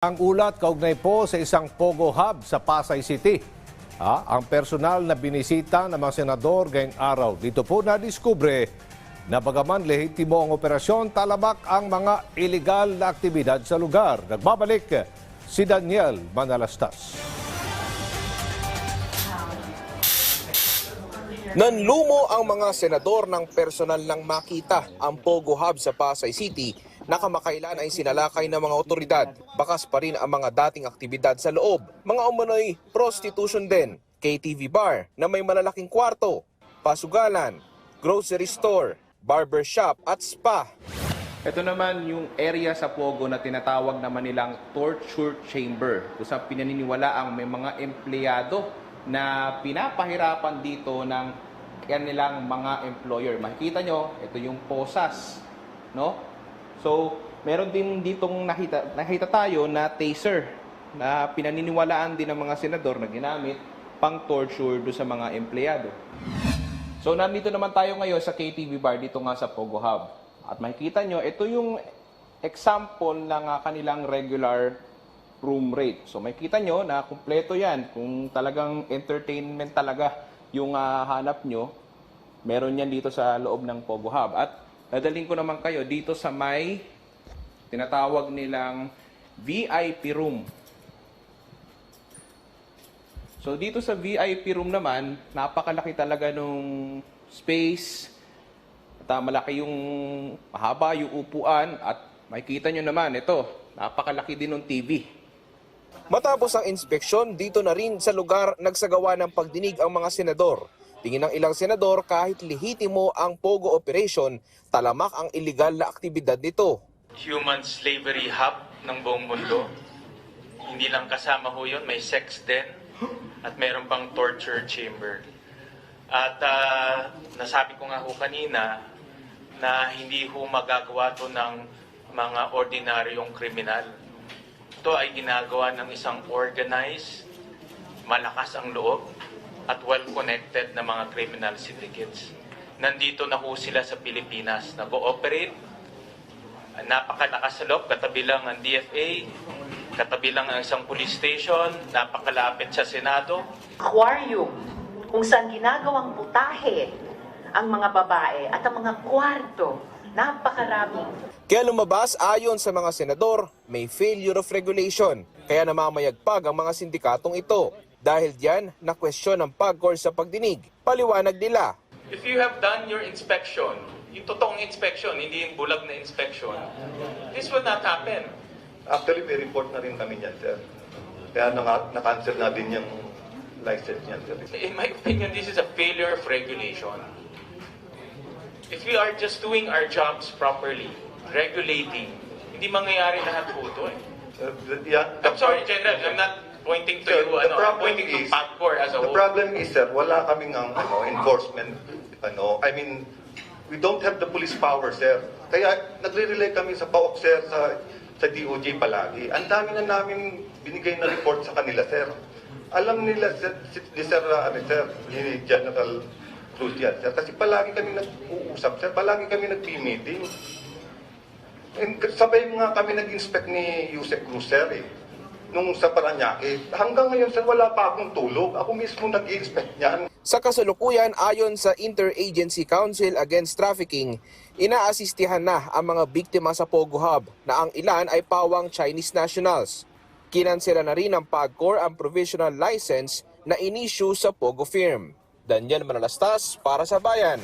Ang ulat kaugnay po sa isang Pogo Hub sa Pasay City. Ah, ang personal na binisita ng mga senador ngayong araw. Dito po na-discover na bagaman lehitimo ang operasyon, talabak ang mga illegal na aktibidad sa lugar. Nagbabalik si Daniel Manalastas. Nanlumo ang mga senador ng personal ng makita ang Pogo Hub sa Pasay City na kamakailan ay sinalakay ng mga otoridad. Bakas pa rin ang mga dating aktibidad sa loob. Mga umano'y prostitution din, KTV bar na may malalaking kwarto, pasugalan, grocery store, barber shop at spa. Ito naman yung area sa Pogo na tinatawag naman nilang torture chamber. Kung saan pinaniniwala ang may mga empleyado na pinapahirapan dito ng kanilang mga employer. Makikita nyo, ito yung posas. No? So, meron din ditong nakita, nakita tayo na taser na pinaniniwalaan din ng mga senador na ginamit pang torture do sa mga empleyado. So nandito naman tayo ngayon sa KTV bar dito nga sa Pogo Hub. At makikita nyo, ito yung example ng ah, kanilang regular room rate. So makikita nyo na kumpleto yan. Kung talagang entertainment talaga yung ah, hanap nyo, meron yan dito sa loob ng Pogo Hub. At dadaling ko naman kayo dito sa may tinatawag nilang VIP room. So dito sa VIP room naman, napakalaki talaga nung space. At ah, malaki yung mahaba yung upuan at makikita nyo naman ito, napakalaki din ng TV. Matapos ang inspeksyon, dito na rin sa lugar nagsagawa ng pagdinig ang mga senador. Tingin ng ilang senador kahit lehitimo ang Pogo operation, talamak ang iligal na aktibidad nito. human slavery hub ng buong mundo. Hindi lang kasama ho yun, may sex den at meron pang torture chamber. At ah, nasabi ko nga ho kanina na hindi ho magagawa to ng mga ordinaryong kriminal. Ito ay ginagawa ng isang organized, malakas ang loob, at well-connected na mga criminal syndicates. Nandito na ho sila sa Pilipinas, nag-ooperate napakalakas sa loob, katabi lang ang DFA, katabi lang ang isang police station, napakalapit sa Senado. aquarium kung saan ginagawang putahe ang mga babae at ang mga kwarto. Napakarami. Kaya lumabas ayon sa mga senador, may failure of regulation. Kaya namamayagpag ang mga sindikatong ito. Dahil diyan, na-question ang PAGCOR sa pagdinig. Paliwanag nila, If you have done your inspection, yung totoong inspection, hindi yung bulag na inspection, this will not happen. Actually, may report na rin kami niyan, sir. Kaya na-cancel na din yung license niyan, sir. In my opinion, this is a failure of regulation. If we are just doing our jobs properly, regulating, hindi mangyayari lahat po ito eh. Uh, yeah, I'm sorry, General, I'm not pointing to Sir, you, the ano, I'm pointing to is- PAGCOR as a The whole. problem is, sir, wala kaming ang ano, enforcement, ano, I mean, we don't have the police power, sir. Kaya nagre-rely kami sa PAOK, sir, sa, sa DOJ palagi. Ang dami na namin binigay na report sa kanila, sir. Alam nila, sir, si, ni Sir, uh, ano, sir, ni General Cruz yan, sir. Kasi palagi kami nag-uusap, sir. Palagi kami nag-meeting. And sabay nga kami nag-inspect ni Yusek Cruz, sir, eh. Nung sa Paranaque. Hanggang ngayon, sir, wala pa akong tulog. Ako mismo nag-inspect niyan. Sa kasalukuyan, ayon sa Interagency Council Against Trafficking, inaasistihan na ang mga biktima sa Pogo Hub na ang ilan ay pawang Chinese nationals. Kinansela na rin ng PAGCOR ang provisional license na inisyu sa Pogo firm. Daniel Manalastas para sa Bayan.